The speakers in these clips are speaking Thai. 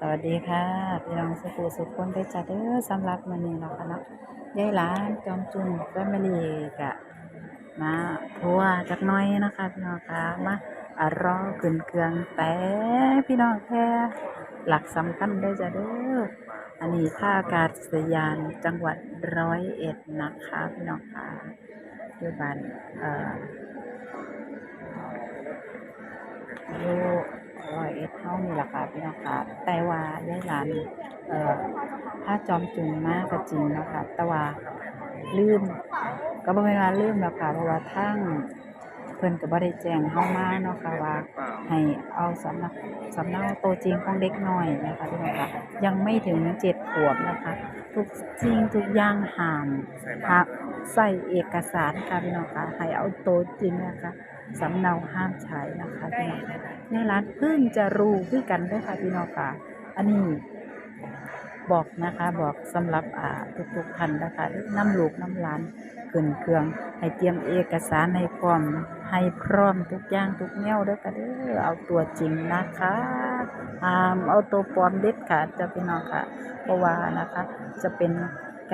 สวัสดีค่ะ พี่น้องสุขุสุขคนได้จัดเด้อสำหรับมื้อนี้เนาะค่ะเนาะยายหลานจอมจุนแฟมิลี่กะมาทัวร์จักน่อยนะคะพี่น้องค่ะมาอารอขึ้นเครื่องแต่พี่น้องแค่หลักสำคัญได้จ้ะเด้ออันนี้ท่าอากาศยานจังหวัดร้อยเอ็ดนะคะพี่น้องค่ะอยู่บ้านเอ่อดู เอ็ดเท่านี่แหละค่ะพี่น้องค่ะแต่ว่าได้ร้านเอ่อถ้าจอมจุงมากก็จริงนะคะแต่ว่าลืมก็บ่แม่นว่าลืมหรอกค่ะเพราะว่าทางเพิ่นก็บ่ได้แจ้งเฮามาเนาะค่ะว่าให้เอาสำนักสำเนาตัวจริงของเด็กน้อยนะคะพี่น้องค่ะยังไม่ถึงเจ็ดขวบนะคะ ทุกสิ่งทุกอย่างห้ามหาใส่เอกสารค่ะพี่น้องค่ะให้เอาโตจริงนะคะสำเนาห้ามใช้นะคะพี่น้องค่ะ ในร้านเพิ่งจะรู้คือกันด้วยค่ะพี่น้องค่ะอันนี้บอกนะคะบอกสำหรับอ่าทุกๆท่านนะคะน้ำลูกน้ำหลานขึ้นเครื่องให้เตรียมเอกสารให้พร้อมให้พร้อมทุกอย่างทุกแนวด้อค่ะเด้อเอาตัวจริงนะคะหามเอาตัวปลอมเด็ดขาดจะพี่น้องค่ะ เพราะว่านะคะจะเป็น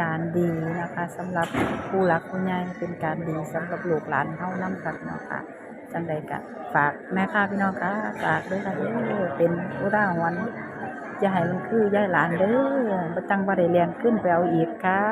การดีนะคะสำหรับผู้หลักผู้ใหญ่เป็นการดีสำหรับลูกหลานเฮาน้ำกันเนาะค่ะ จังใดกะฝากแม่ค้าพี่น้องค่ะฝากด้วยค่ะเด้อเป็นอุทาหวันจะให้มันคือย่ายหลานเด้อบ่จังบ่ได้เรียนขึ้นไปเอาอีกค่ะ